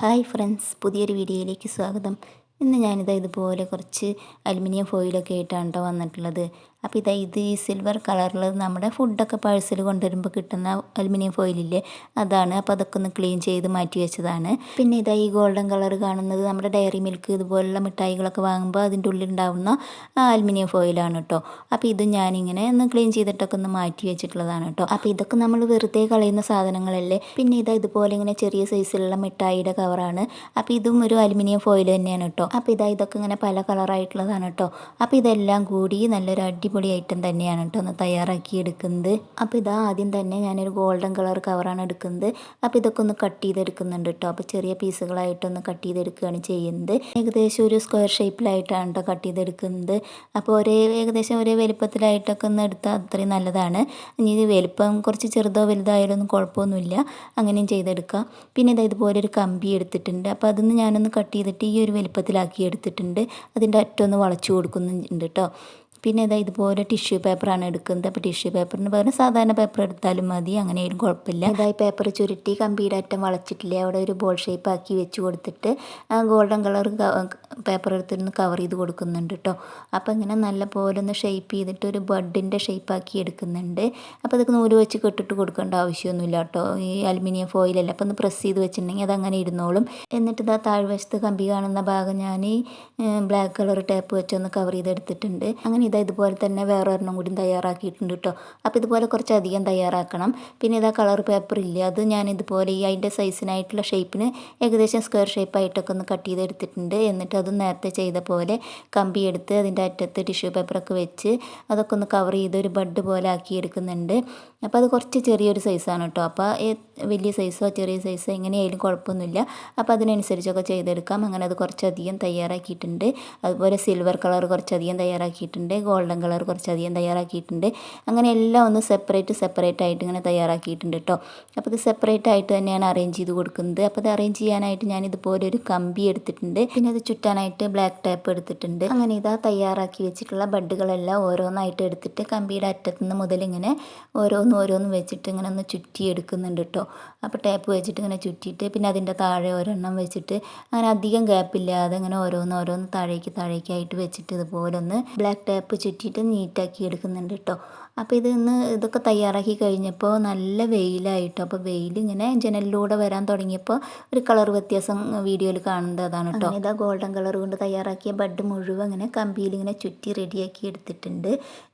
Hi friends പുതിയൊരു വീഡിയോയിലേക്ക് സ്വാഗതം. ഇന്ന് ഞാനിതാ ഇതുപോലെ കുറച്ച് അലുമിനിയം ഫോയിലൊക്കെ ആയിട്ടാണ് കേട്ടോ വന്നിട്ടുള്ളത്. അപ്പോൾ ഇതാ ഇത് ഈ സിൽവർ കളറിൽ നമ്മുടെ ഫുഡൊക്കെ പാഴ്സൽ കൊണ്ടുവരുമ്പോൾ കിട്ടുന്ന അലുമിനിയം ഫോയിലില്ലേ അതാണ്. അപ്പോൾ അതൊക്കെ ഒന്ന് ക്ലീൻ ചെയ്ത് മാറ്റി വെച്ചതാണ്. പിന്നെ ഇതാ ഈ ഗോൾഡൻ കളർ കാണുന്നത് നമ്മുടെ ഡയറി മിൽക്ക് ഇതുപോലുള്ള മിഠായികളൊക്കെ വാങ്ങുമ്പോൾ അതിന്റെ ഉള്ളിൽ ഉണ്ടാവുന്ന അലുമിനിയം ഫോയിലാണ് കേട്ടോ അപ്പോൾ ഇത് ഞാനിങ്ങനെ ഒന്ന് ക്ലീൻ ചെയ്തിട്ടൊക്കെ ഒന്ന് മാറ്റി വെച്ചിട്ടുള്ളതാണ് കേട്ടോ അപ്പോൾ ഇതൊക്കെ നമ്മൾ വെറുതെ കളയുന്ന സാധനങ്ങളല്ലേ? പിന്നെ ഇതാ ഇതുപോലെ ഇങ്ങനെ ചെറിയ സൈസിലുള്ള മിഠായിയുടെ കവറാണ് അപ്പോൾ ഇതും ഒരു അലുമിനിയം ഫോയിൽ തന്നെയാണ് കേട്ടോ അപ്പോൾ ഇതാ ഇതൊക്കെ ഇങ്ങനെ പല കളറായിട്ടുള്ളതാണ് കേട്ടോ അപ്പോൾ ഇതെല്ലാം കൂടി നല്ലൊരു അടിപൊളി ഐറ്റം തന്നെയാണ് കേട്ടോ ഒന്ന് തയ്യാറാക്കി എടുക്കുന്നത്. അപ്പോൾ ഇതാ ആദ്യം തന്നെ ഞാനൊരു ഗോൾഡൻ കളർ കവറാണ് എടുക്കുന്നത്. അപ്പോൾ ഇതൊക്കെ ഒന്ന് കട്ട് ചെയ്തെടുക്കുന്നുണ്ട് കേട്ടോ അപ്പോൾ ചെറിയ പീസുകളായിട്ടൊന്ന് കട്ട് ചെയ്തെടുക്കുകയാണ് ചെയ്യുന്നത്. ഏകദേശം ഒരു സ്ക്വയർ ഷേപ്പിലായിട്ടാണ് കേട്ടോ കട്ട് ചെയ്തെടുക്കുന്നത്. അപ്പോൾ ഒരേ ഏകദേശം ഒരേ വലുപ്പത്തിലായിട്ടൊക്കെ ഒന്ന് എടുത്താൽ അത്രയും നല്ലതാണ്. ഇനി വലുപ്പം കുറച്ച് ചെറുതോ വലുതായാലും ഒന്നും കുഴപ്പമൊന്നുമില്ല. അങ്ങനെയും ചെയ്തെടുക്കാം. പിന്നെ ഇതാ ഇതുപോലെ ഒരു കമ്പി എടുത്തിട്ടുണ്ട്. അപ്പോൾ അതൊന്ന് ഞാനൊന്ന് കട്ട് ചെയ്തിട്ട് ഈ ഒരു വലുപ്പത്തിലാക്കി എടുത്തിട്ടുണ്ട്. അതിന്റെ അറ്റമൊന്ന് വളച്ചു കൊടുക്കുന്നുണ്ട് കേട്ടോ പിന്നെ ഇതാ ഇതുപോലെ ടിഷ്യൂ പേപ്പറാണ് എടുക്കുന്നത്. അപ്പോൾ ടിഷ്യൂ പേപ്പറിന് പകരം സാധാരണ പേപ്പർ എടുത്താലും മതി. അങ്ങനെയും കുഴപ്പമില്ല. ഇതായി പേപ്പർ ചുരുട്ടി കമ്പിയുടെ അറ്റം വളച്ചിട്ടില്ലേ? അവിടെ ഒരു ബോൾ ഷേപ്പ് ആക്കി വെച്ച് കൊടുത്തിട്ട് ഗോൾഡൻ കളർ പേപ്പർ എടുത്തിരുന്ന് കവർ ചെയ്ത് കൊടുക്കുന്നുണ്ട് കേട്ടോ അപ്പോൾ ഇങ്ങനെ നല്ല പോലെ ഒന്ന് ഷേപ്പ് ചെയ്തിട്ട് ഒരു ബഡിന്റെ ഷേപ്പാക്കി എടുക്കുന്നുണ്ട്. അപ്പോൾ അതൊക്കെ നൂൽ വെച്ച് കെട്ടിട്ട് കൊടുക്കേണ്ട ആവശ്യമൊന്നുമില്ല കേട്ടോ ഈ അലുമിനിയം ഫോയിലല്ല അപ്പോൾ ഒന്ന് പ്രസ് ചെയ്ത് വെച്ചിട്ടുണ്ടെങ്കിൽ അതങ്ങനെ ഇരുന്നോളും. എന്നിട്ട് ഇതാ താഴ്വശത്ത് കമ്പി കാണുന്ന ഭാഗം ഞാൻ ബ്ലാക്ക് കളർ ടേപ്പ് വെച്ചൊന്ന് കവർ ചെയ്തെടുത്തിട്ടുണ്ട്. അങ്ങനെ ഇതാ ഇതുപോലെ തന്നെ വേറെ ഒരെണ്ണം കൂടി തയ്യാറാക്കിയിട്ടുണ്ട് കേട്ടോ അപ്പോൾ ഇതുപോലെ കുറച്ച് അധികം തയ്യാറാക്കണം. പിന്നെ ഇതാ കളർ പേപ്പർ ഇല്ല? അത് ഞാൻ ഇതുപോലെ ഈ അതിന്റെ സൈസിനായിട്ടുള്ള ഷേപ്പിന് ഏകദേശം സ്ക്വയർ ഷേപ്പായിട്ടൊക്കെ ഒന്ന് കട്ട് ചെയ്തെടുത്തിട്ടുണ്ട്. എന്നിട്ട് അത് നേരത്തെ ചെയ്ത പോലെ കമ്പി എടുത്ത് അതിന്റെ അറ്റത്ത് ടിഷ്യൂ പേപ്പറൊക്കെ വെച്ച് അതൊക്കെ ഒന്ന് കവർ ചെയ്ത് ഒരു ബഡ് പോലെ ആക്കി എടുക്കുന്നുണ്ട്. അപ്പോൾ അത് കുറച്ച് ചെറിയൊരു സൈസാണ് കേട്ടോ അപ്പോൾ വലിയ സൈസോ ചെറിയ സൈസോ എങ്ങനെയായാലും കുഴപ്പമൊന്നുമില്ല. അപ്പോൾ അതിനനുസരിച്ചൊക്കെ ചെയ്തെടുക്കാം. അങ്ങനെ അത് കുറച്ചധികം തയ്യാറാക്കിയിട്ടുണ്ട്. അതുപോലെ സിൽവർ കളർ കുറച്ചധികം തയ്യാറാക്കിയിട്ടുണ്ട്. ഗോൾഡൻ കളർ കുറച്ചധികം തയ്യാറാക്കിയിട്ടുണ്ട്. അങ്ങനെ എല്ലാം ഒന്ന് സെപ്പറേറ്റ് സെപ്പറേറ്റ് ആയിട്ട് ഇങ്ങനെ തയ്യാറാക്കിയിട്ടുണ്ട് കേട്ടോ അപ്പോൾ ഇത് സെപ്പറേറ്റ് ആയിട്ട് തന്നെയാണ് അറേഞ്ച് ചെയ്ത് കൊടുക്കുന്നത്. അപ്പോൾ ഇത് അറേഞ്ച് ചെയ്യാനായിട്ട് ഞാൻ ഇതുപോലെ ഒരു കമ്പി എടുത്തിട്ടുണ്ട്. പിന്നെ അത് ചുറ്റാനായിട്ട് ബ്ലാക്ക് ടേപ്പ് എടുത്തിട്ടുണ്ട്. അങ്ങനെ ഇതാ തയ്യാറാക്കി വെച്ചിട്ടുള്ള ബഡുകളെല്ലാം ഓരോന്നായിട്ട് എടുത്തിട്ട് കമ്പിയുടെ അറ്റത്തുനിന്ന് മുതൽ ഇങ്ങനെ ഓരോന്നും ഓരോന്ന് വെച്ചിട്ട് ഇങ്ങനെ ഒന്ന് ചുറ്റി എടുക്കുന്നുണ്ട് കേട്ടോ അപ്പോൾ ടേപ്പ് വെച്ചിട്ട് ഇങ്ങനെ ചുറ്റിയിട്ട് പിന്നെ അതിന്റെ താഴെ ഒരെണ്ണം വെച്ചിട്ട് അങ്ങനെ അധികം ഗ്യാപ്പില്ലാതെ ഇങ്ങനെ ഓരോന്ന് ഓരോന്ന് താഴേക്ക് താഴേക്കായിട്ട് വെച്ചിട്ട് ഇതുപോലെ ഒന്ന് ബ്ലാക്ക് ടേപ്പ് ചുറ്റിയിട്ട് നീറ്റാക്കി എടുക്കുന്നുണ്ട് കേട്ടോ അപ്പോൾ ഇത് ഇന്ന് ഇതൊക്കെ തയ്യാറാക്കി കഴിഞ്ഞപ്പോൾ നല്ല വെയിലായിട്ടോ. അപ്പോൾ വെയിൽ ഇങ്ങനെ ജനലിലൂടെ വരാൻ തുടങ്ങിയപ്പോൾ ഒരു കളർ വ്യത്യാസം വീഡിയോയിൽ കാണുന്നത് അതാണ് കേട്ടോ. ഇതാ ഗോൾഡൻ കളർ കൊണ്ട് തയ്യാറാക്കിയ ബഡ് മുഴുവൻ ഇങ്ങനെ കമ്പിയിൽ ഇങ്ങനെ ചുറ്റി റെഡിയാക്കി എടുത്തിട്ടുണ്ട്.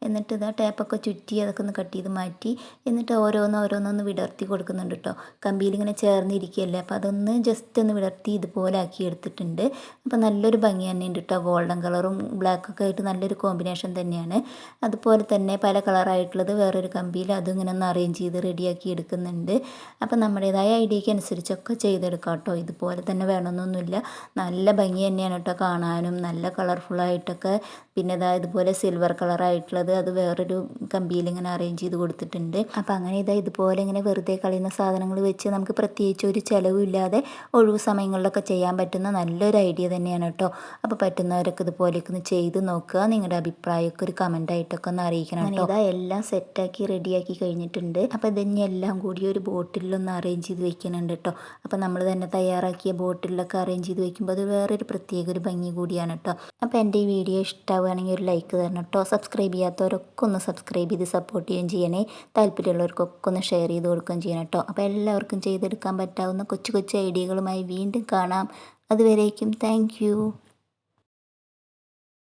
എന്നിട്ട് ഇതാ ടേപ്പൊക്കെ ചുറ്റി അതൊക്കെ ഒന്ന് കട്ട് ചെയ്ത് മാറ്റി എന്നിട്ട് ഓരോന്ന് ഓരോന്നൊന്ന് വിടർത്തി കൊടുക്കുന്നുണ്ട് കേട്ടോ. കമ്പിയിൽ ഇങ്ങനെ ചേർന്നിരിക്കുകയല്ലേ. അപ്പോൾ അതൊന്ന് ജസ്റ്റ് ഒന്ന് വിടർത്തി ഇതുപോലെ ആക്കി എടുത്തിട്ടുണ്ട്. അപ്പോൾ നല്ലൊരു ഭംഗി തന്നെ ഉണ്ട് കേട്ടോ. ഗോൾഡൻ കളറും ബ്ലാക്കൊക്കെ ആയിട്ട് നല്ലൊരു കോമ്പിനേഷൻ തന്നെയാണ്. അതുപോലെ തന്നെ പല കളറായിട്ടുള്ളത് വേറൊരു കമ്പിയിൽ അതും ഇങ്ങനെ ഒന്ന് അറേഞ്ച് ചെയ്ത് റെഡിയാക്കി എടുക്കുന്നുണ്ട്. അപ്പോൾ നമ്മുടേതായ ഐഡിയയ്ക്ക് അനുസരിച്ചൊക്കെ ചെയ്തെടുക്കാം കേട്ടോ. ഇതുപോലെ തന്നെ വേണമെന്നൊന്നുമില്ല. നല്ല ഭംഗി തന്നെയാണ് കേട്ടോ കാണാനും. നല്ല കളർഫുള്ളായിട്ടൊക്കെ പിന്നെ ഇതാ ഇതുപോലെ സിൽവർ കളറായിട്ടുള്ളത് അത് വേറൊരു കമ്പിയിൽ ഇങ്ങനെ അറേഞ്ച് ചെയ്ത് കൊടുത്തിട്ടുണ്ട്. അപ്പോൾ അങ്ങനെ ഇതാ ഇതുപോലെ ഇങ്ങനെ വെറുതെ കളയുന്ന സാധനങ്ങൾ വെച്ച് നമുക്ക് പ്രത്യേകിച്ച് ഒരു ചിലവില്ലാതെ ഒഴിവ് സമയങ്ങളിലൊക്കെ ചെയ്യാൻ പറ്റുന്ന നല്ലൊരു ഐഡിയ തന്നെയാണ് കേട്ടോ. അപ്പോൾ പറ്റുന്നവരൊക്കെ ഇതുപോലെയൊക്കെ ഒന്ന് ചെയ്ത് നോക്കുക. നിങ്ങളുടെ അഭിപ്രായമൊക്കെ ഒരു കമന്റായിട്ടൊക്കെ ഒന്ന് അറിയിക്കണം കേട്ടോ. ഇതാ എല്ലാം സെറ്റാക്കി റെഡിയാക്കി കഴിഞ്ഞിട്ടുണ്ട്. അപ്പോൾ ഇതിനി എല്ലാം കൂടി ഒരു ബോട്ടിലൊന്ന് അറേഞ്ച് ചെയ്ത് വെക്കുന്നുണ്ട് കേട്ടോ അപ്പോൾ നമ്മൾ തന്നെ തയ്യാറാക്കിയ ബോട്ടിലൊക്കെ അറേഞ്ച് ചെയ്ത് വെക്കുമ്പോൾ അത് വേറൊരു പ്രത്യേക ഒരു ഭംഗി കൂടിയാണ് കേട്ടോ അപ്പോൾ എന്റെ ഈ വീഡിയോ ഇഷ്ടമാവുകയാണെങ്കിൽ ഒരു ലൈക്ക് തരണം കേട്ടോ സബ്സ്ക്രൈബ് ചെയ്യാത്തവരൊക്കെ ഒന്ന് സബ്സ്ക്രൈബ് ചെയ്ത് സപ്പോർട്ട് ചെയ്യുകയും ചെയ്യണേ. താല്പര്യമുള്ളവർക്കൊക്കെ ഒന്ന് ഷെയർ ചെയ്ത് കൊടുക്കുകയും ചെയ്യണം കേട്ടോ അപ്പോൾ എല്ലാവർക്കും ചെയ്തെടുക്കാൻ പറ്റാവുന്ന കൊച്ചു കൊച്ചു ഐഡിയകളുമായി വീണ്ടും കാണാം. അതുവരേക്കും താങ്ക്